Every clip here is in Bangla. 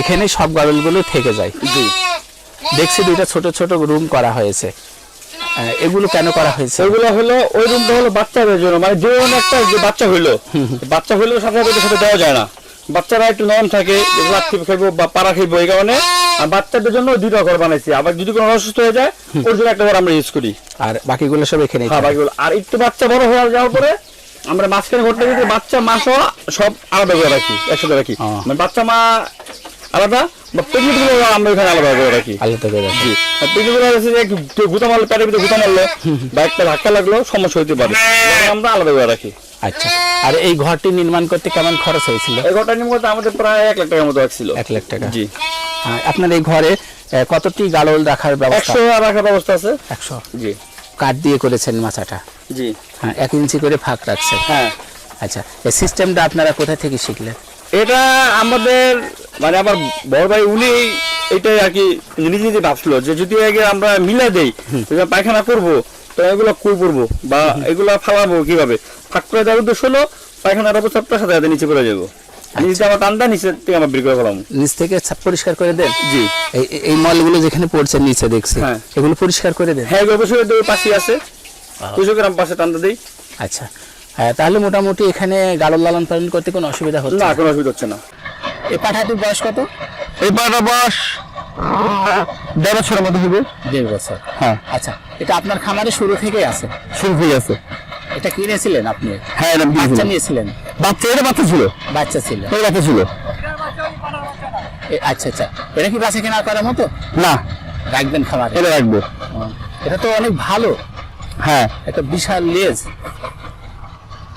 এখানে সব গাড়লগুলো থেকে যায়। দেখছি দুইটা ছোট ছোট রুম করা হয়েছে। এগুলো কেন করা হয়েছে? সেগুলো হলো ওই রুমটা হলো বাচ্চাদের জন্য। মানে যেমন একটা যে বাচ্চা হইল বাচ্চা হইলেও সাথে সাথে দেওয়া যায় না। বাচ্চারা একটু নরম থাকে লাঠি খাইবো বা পাড়া খাইবো এই কারণে। আর বাচ্চাদের জন্য দুইটা ঘর বানাইছি। আবার যদি কোনো অসুস্থ হয়ে যায় ওর জন্য একটা ঘর আমরা ইউজ করি। আর বাকিগুলো সব এখানে হ্যাঁ বাকিগুলো। আর একটু বাচ্চা বড় হয়ে যাওয়ার পরে আমরা মাঝখানে ঘরটা যদি বাচ্চা মা সহ সব আলাদা করে রাখি একসাথে রাখি। মানে বাচ্চা মা আলাদা? বা প্রেগনেন্টগুলো আমরা ওখানে আলাদা করে রাখি। আলাদা করে রাখা। জি। আর প্রেগনেন্টগুলো হচ্ছে যে কেউ গুতা মারলো পেটের ভিতরে গুতা মারলো বা একটা ধাক্কা লাগল সমস্যা হতে পারে। আমরা আলাদা করে রাখি। আচ্ছা। আর এই ঘরটি নির্মাণ করতে কেমন খরচ হয়েছিল? এই ঘরটা নিয়ে মতো আমাদের প্রায় এক লাখ টাকার মতো এক লাখ টাকা। জি। আপনার এই ঘরে কতটি গালল রাখার ব্যবস্থা? একশো রাখার ব্যবস্থা আছে। একশো। জি। কাঠ দিয়ে করেছেন মাচাটা? জি। হ্যাঁ এক ইঞ্চি করে ফাঁক রাখছেন। হ্যাঁ। আচ্ছা। এই সিস্টেমটা আপনারা কোথা থেকে শিখলেন? এটা আমাদের মানে আমার বড় ভাই উনি এটাই আর কি নিজে নিজে ভাবছিল যে যদি আগে আমরা মিলা দেই পায়খানা করব তো এগুলো কই করব বা এগুলো ফালাবো কীভাবে? ফাঁক করে দেওয়ার উদ্দেশ্য হলো পায়খানার অবস্থাটা সাথে সাথে নিচে করে যাব। নিচে আমার টানটা নিচে থেকে আমার বের করে ফেলাম নিচ থেকে ছাপ পরিষ্কার করে দেন? জি। এই- এই- এই মলগুলো যেখানে পড়ছে নিচে দেখছি হ্যাঁ। এগুলো পরিষ্কার করে দেন? হ্যাঁ অবশ্যই ওই পাশে আছে। দুশো গ্রাম পাশে টানটা দিই। আচ্ছা। হ্যাঁ, তাহলে মোটামুটি এখানে গালল লালন পালন করতে কোনো অসুবিধা হচ্ছে না? কোনো অসুবিধা হচ্ছে না। এই পাঠাটির বয়স কত? এই পাটা বয়স দেড় বছরের মতো হবে। দেড় বছর। হ্যাঁ। আচ্ছা এটা আপনার খামারে শুরু থেকেই আছে? শুরু হয়ে গেছে এটা কিনেছিলেন আপনি? হ্যাঁ এটা বাচ্চা নিয়েছিলেন? বাচ্চা এটা বাচ্চা ছিল। বাচ্চা ছিল। এই বাচ্চা ছিল। এ, আচ্ছা আচ্ছা। এটা কি বাচ্চা কেনা করার মতো? না। রাখবেন খামারে? এটা রাখব। এটা তো অনেক ভালো। হ্যাঁ। একটা বিশাল লেজ।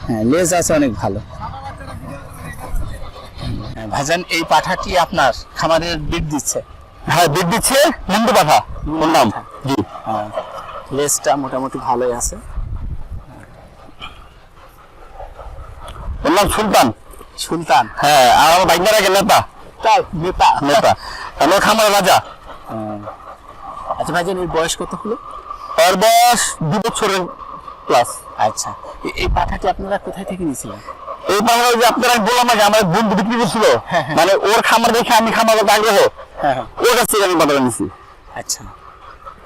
হ্যাঁ লেজ আছে অনেক ভালো। ভাইজান এই পাঠাটি আপনার খামারের বিট দিচ্ছে। হ্যাঁ বিট দিচ্ছে। মুন্ডু পাঠা। ওর নাম? জি। হ্যাঁ, লেজটা মোটামুটি ভালোই আছে। ওর নাম সুলতান। সুলতান। হ্যাঁ আর আমার বাইকটা রাখে নেতা। তাই নেতা। নেতা। আমার খামার রাজা। হ্যাঁ। আচ্ছা ভাইজান এর বয়স কত হলো? ওর বয়স দু বছরের প্লাস আচ্ছা এই পাঠাটি আপনারা কোথায় থেকে নিয়েছিলেন? এই বাংলা যে আপনারা বললাম আগে আমার বন্ধু বিক্রি করছিল? হ্যাঁ, হ্যাঁ। মানে ওর খামার দেখে আমি খামার করতে আগ্রহ। হ্যাঁ ওর কাছ থেকে আমি নিছি। আচ্ছা।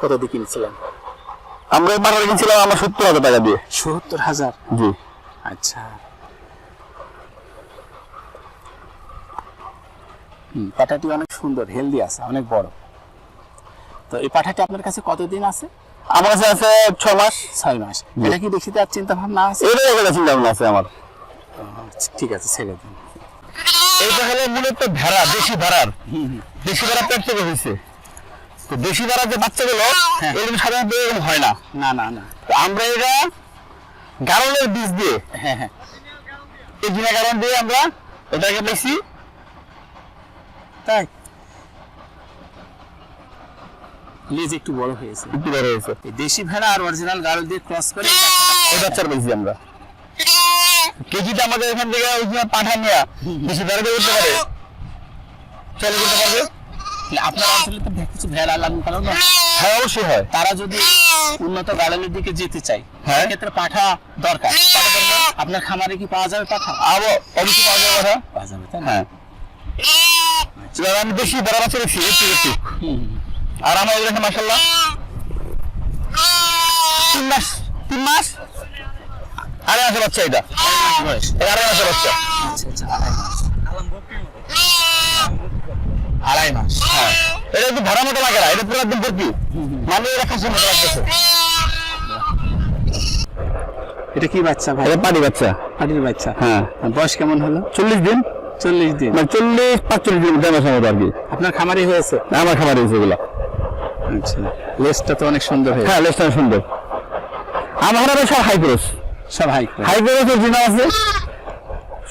কত দিয়ে কিনেছিলেন? আমরা আমার সত্তর হাজার টাকা দিয়ে। সত্তর হাজার? জি। আচ্ছা। পাঠাটি অনেক সুন্দর হেলদি আছে অনেক বড়। তো এই পাঠাটি আপনার কাছে কতদিন আছে? আমার কাছে আছে ছ মাস। ছয় মাস। এটা কি দেখিতে আর চিন্তা ভাবনা আছে? এটাই চিন্তা ভাবনা আছে আমার। ঠিক আছে ছেড়ে দিন। এইটা হলো মূলত ভেড়া দেশি ভেড়ার। দেশি ভেড়া পেট থেকে হয়েছে। তো দেশি ভেড়ার যে বাচ্চাগুলো হ্যাঁ। এরকম সাধারণত এরকম হয় না। না না না। তো আমরা এটা গারলের বীজ দিয়ে হ্যাঁ হ্যাঁ। এই বিনা কারণ দিয়ে আমরা এটাকে পেয়েছি তাই? লেজ একটু বড় হয়েছে। একটু বড় হয়েছে। দেশি ভেড়া আর অরিজিনাল গাড়ল দিয়ে ক্রস করে এই বাচ্চার পেয়েছি আমরা। কেজিটা আমাদের এখান থেকে ওই যে পাঠা নেওয়া বেশি দিয়ে উঠতে পারে। চলে করতে পারবে? আপনার অঞ্চলে তো কিছু ভেড়া লালন পালন হ্যাঁ। অবশ্যই হয়। তারা যদি উন্নত গাড়লের দিকে যেতে চায় হ্যাঁ। সেক্ষেত্রে পাঠা দরকার। আপনার খামারে কি পাওয়া যাবে পাঠা? আবো অবশ্যই পাওয়া যাবে কথা পাওয়া যাবে তাই হ্যাঁ। আমি বেশি বড় বাচ্চা রেখেছি একটু একটু হুম, হুম। আর আমার এখানে মাসাল্লাহ তিন মাস তিন মাস? আড়াই মাসের বাচ্চা এটা। আড়াই মাসের বাচ্চা আড়াই মাস। হ্যাঁ। এটা একটু ভাড়া মতো লাগে না এটা পুরো একদম ভর্তি। মানে এটা খাসির মতো লাগতেছে। এটা কি বাচ্চা ভাই? এটা পানি বাচ্চা। পাটির বাচ্চা। হ্যাঁ। বয়স কেমন হলো? চল্লিশ দিন। চল্লিশ দিন। মানে চল্লিশ পাঁচচল্লিশ দিন দেড় মাসের মতো আর কি। আপনার খামারে হয়েছে? আমার খাবার হয়েছে এগুলো। আচ্ছা। লেজটা তো অনেক সুন্দর হ্যাঁ লেসটা সুন্দর। আমার খাবার সব হাই ক্রস সব হাই হাই ক্রসের জিনা আছে?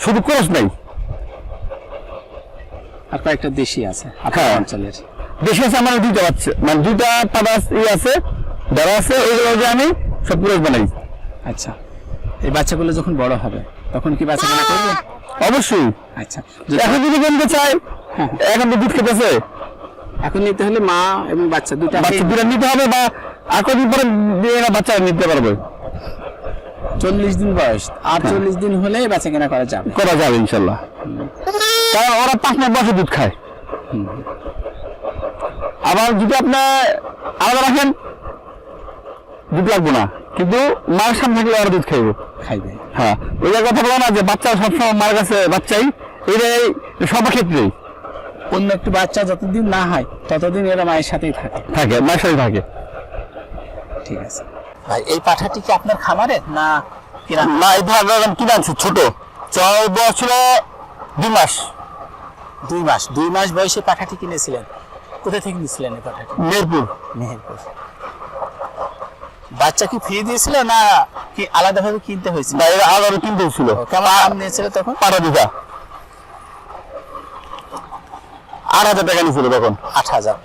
শুধু ক্রস নাই। আর কয়েকটা দেশি আছে আপনার হ্যাঁ। অঞ্চলের। বেশি আছে আমার দুইটা বাচ্চা মানে দুইটা পাতা ই আছে ধরা আছে ওইগুলো আমি সব ক্রস বানাই। আচ্ছা এই বাচ্চাগুলো যখন বড় হবে তখন কি বাচ্চা কেনা করবে? অবশ্যই। আচ্ছা এখন যদি কিনতে চাই হ্যাঁ। এখন তো দুধ খেতেছে। এখন নিতে হলে মা এবং বাচ্চা দুটা বাচ্চা দুটা নিতে হবে। বা আর কদিন পরে বাচ্চা নিতে পারবে? চল্লিশ দিন বয়স আর চল্লিশ দিন হলে বাচ্চা কেনা করা যাবে। করা যাবে ইনশাল্লাহ। কারণ ওরা পাঁচ মাস বয়সে দুধ খায়। আবার যদি আপনি আলাদা রাখেন দুধ লাগবে না। কিন্তু মার সামনে থাকলে আর দুধ খাইবে। খাইবে। হ্যাঁ ওই কথা বলো না যে বাচ্চা সবসময় মার কাছে বাচ্চাই এটাই সব ক্ষেত্রেই অন্য একটু বাচ্চা যতদিন না হয় ততদিন এরা মায়ের সাথেই থাকে। থাকে মায়ের সাথে থাকে। ঠিক আছে। ভাই এই পাঠাটি কি আপনার খামারে? না কিনা না এই ধর কিনে আনছি ছোট। ছয় বছর দুই মাস। দুই মাস দুই মাস বয়সে পাঠাটি কিনেছিলেন। কোথা থেকে নিয়েছিলেন এই পাঠাটি? মেহেরপুর। মেহেরপুর। বাচ্চা কি ফ্রি দিয়েছিল না কি আলাদাভাবে কিনতে হয়েছিল? বাইরে আলাদা কিনতে ছিল ও, কেমন দাম নিয়েছিল তখন? দিঘা আট হাজার টাকা নিয়েছিল তখন। আট হাজার।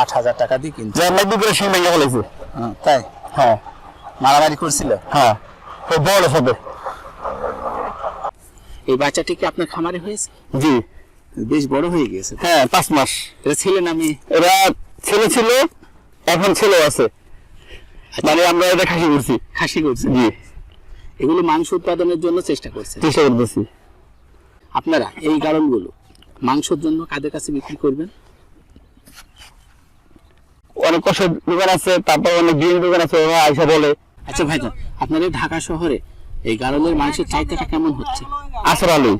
আট হাজার টাকা দিয়ে সিং ভেঙে ফেলেছে তাই? হ্যাঁ। মারামারি করছিল? হ্যাঁ। ওই বড় সাথে এই বাচ্চাটি কি আপনার খামারে হয়েছে? জি। বেশ বড় হয়ে গিয়েছে। হ্যাঁ পাঁচ মাস। এটা এরা ছেলে ছিল এখন ছেলে আছে। মানে আমরা এটা খাসি করছি। খাসি করছি? জি। এগুলো মাংস উৎপাদনের জন্য চেষ্টা করছে? চেষ্টা করতেছি। আপনারা এই গাড়লগুলো মাংসের জন্য কাদের কাছে বিক্রি করবেন? অনেক কষ্ট দোকান আছে তারপর অনেক ডিম দোকান আছে ওরা আইসা বলে আচ্ছা ভাইজান আপনাদের ঢাকা শহরে এই গাড়লের মানুষের চাহিদাটা কেমন হচ্ছে? আসর আলু।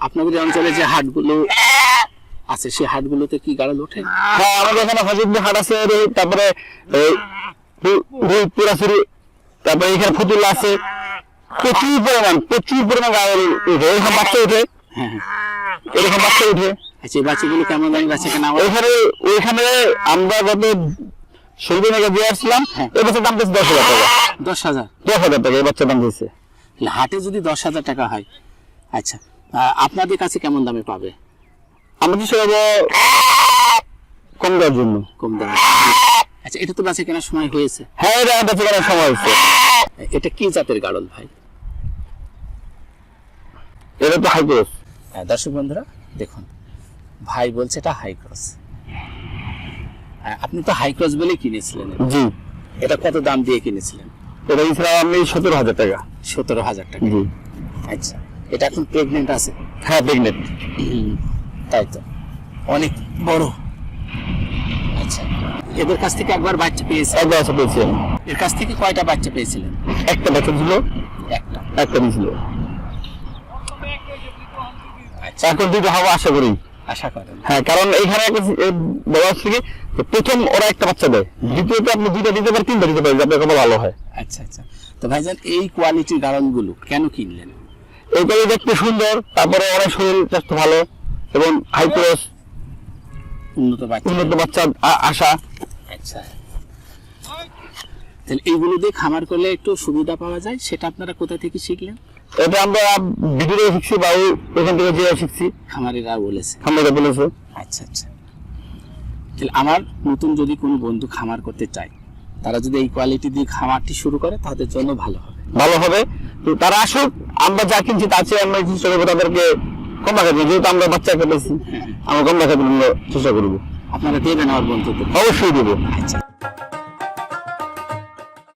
আপনাদের অঞ্চলে যে হাটগুলো আছে সেই হাটগুলোতে কি গাড়ল ওঠে? হ্যাঁ আমাদের এখানে হজরতপুর হাট আছে তারপরে এই রু- রু- তারপরে এখানে ফতুল্লা আছে। প্রচুর পরিমাণ প্রচুর পরিমাণ গাড়ি উঠে এরকম বাচ্চা উঠে হ্যাঁ হ্যাঁ। এরকম বাচ্চা উঠে আচ্ছা বাচ্চাগুলো কেমন দামে বেচা কেনা? ওইখানে ওইখানে আমরা গত ষোলো দিন আগে দিয়ে আসছিলাম হ্যাঁ। দাম দিয়েছে দশ হাজার টাকা। দশ হাজার? দশ হাজার টাকা এই দাম দিয়েছে। হাটে যদি দশ হাজার টাকা হয় আচ্ছা আপনাদের কাছে কেমন দামে পাবে? আমরা করব কম দেওয়ার জন্য। কম দামে। আচ্ছা এটা তো বেচা কেনার সময় হয়েছে। হ্যাঁ এটা বেঁচে কেনার সময় হচ্ছে এটা কি জাতের গাড়ল ভাই? এটা তো হাই ক্রস হ্যাঁ, দর্শক বন্ধুরা দেখুন ভাই বলছে এটা হাই ক্রস আপনি তো হাই ক্রস বলে কিনেছিলেন। জি। এটা কত দাম দিয়ে কিনেছিলেন? এটা দিয়েছিলাম আমি সতেরো হাজার টাকা। সতেরো হাজার টাকা। জি। আচ্ছা এটা এখন প্রেগনেন্ট আছে? হ্যাঁ প্রেগনেন্ট তাই তো। অনেক বড়। আচ্ছা এদের কাছ থেকে একবার বাচ্চা পেয়েছে একবার আসা পেয়েছি আমি। এর কাছ থেকে কয়টা বাচ্চা পেয়েছিলেন? একটা বাচ্চা ছিল। একটা। একটা দিয়েছিল। আচ্ছা। এখন দুটো হওয়া আশা করি। আশা করেন। হ্যাঁ কারণ এখানে একটা বলা হচ্ছে কি প্রথম ওরা একটা বাচ্চা দেয় দ্বিতীয়তে আপনি দুইটা দিতে পারেন তিনটা দিতে পারেন আপনার কথা ভালো হয়। আচ্ছা আচ্ছা। তো ভাইজান এই কোয়ালিটির গাড়লগুলো কেন কিনলেন? এইটাই দেখতে সুন্দর তারপরে ওরা শরীর স্বাস্থ্য ভালো এবং হাই ক্রস উন্নত বাচ্চা। উন্নত বাচ্চা আশা। আচ্ছা। তাহলে এইগুলো দিয়ে খামার করলে একটু সুবিধা পাওয়া যায় সেটা আপনারা কোথা থেকে শিখলেন? এটা আমরা ভিডিও শিখছি বা থেকে যে শিখছি। খামারিরা বলেছে। আমরা বলেছে। আচ্ছা আচ্ছা। তাহলে আমার নতুন যদি কোনো বন্ধু খামার করতে চায় তারা যদি এই কোয়ালিটি দিয়ে খামারটি শুরু করে তাদের জন্য ভালো হবে। ভালো হবে। তো তারা আসুক আমরা যা কিনছি তার চেয়ে আমরা চেষ্টা করব তাদেরকে কম রাখার জন্য যেহেতু আমরা বাচ্চা পেয়েছি আমরা কম রাখার জন্য চেষ্টা করব। আপনারা দেবেন আমার বন্ধুদের। অবশ্যই দেবো। আচ্ছা।